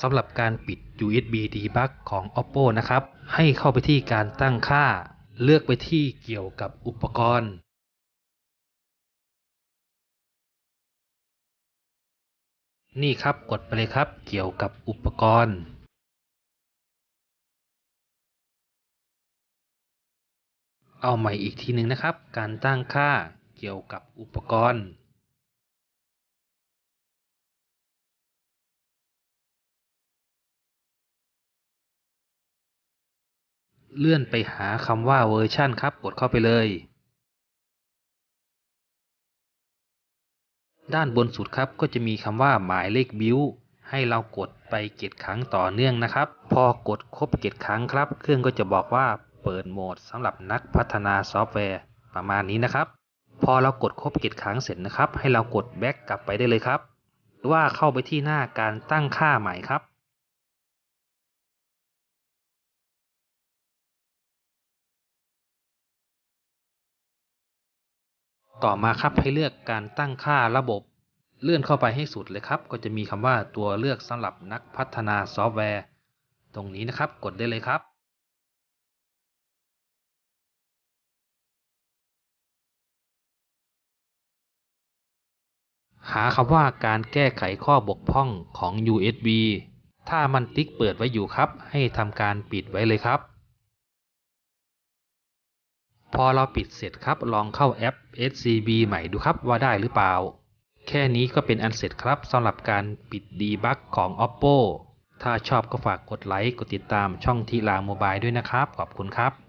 สำหรับการปิด USB debug ของ Oppo นะครับ ให้เข้าไปที่การตั้งค่า เลือกไปที่เกี่ยวกับอุปกรณ์ นี่ครับกดไปเลยครับเกี่ยวกับอุปกรณ์เอาใหม่อีกทีหนึ่งนะครับ การตั้งค่าเกี่ยวกับอุปกรณ์ เลื่อนไปหาคำว่าเวอร์ชันครับ กดเข้าไปเลย ด้านบนสุดครับก็จะมีคำว่าหมายเลขบิวให้เรากดไปเจ็ดครั้งต่อเนื่องนะครับ พอกดครบเจ็ดครั้งครับ เครื่องก็จะบอกว่าเปิดโหมดสำหรับนักพัฒนาซอฟต์แวร์ประมาณนี้นะครับ พอเรากดครบเจ็ดครั้งเสร็จนะครับ ให้เรากดแบ็กกลับไปได้เลยครับ หรือว่าเข้าไปที่หน้าการตั้งค่าใหม่ครับ ต่อมาครับให้เลือกการตั้งค่าระบบ เลื่อนเข้าไปให้สุดเลยครับ ก็จะมีคำว่าตัวเลือกสำหรับนักพัฒนาซอฟต์แวร์ ตรงนี้นะครับกดได้เลยครับหาคำว่าการแก้ไขข้อบกพร่องของ USB ถ้ามันติ๊กเปิดไว้อยู่ครับ ให้ทำการปิดไว้เลยครับ พอเราปิดเสร็จครับ ลองเข้าแอป SCB ใหม่ดูครับว่าได้หรือเปล่า แค่นี้ก็เป็นอันเสร็จครับสำหรับการปิดดีบักของ Oppo ถ้าชอบก็ฝากกดไลค์ กดติดตามช่องทีลาโมบายด้วยนะครับ ขอบคุณครับ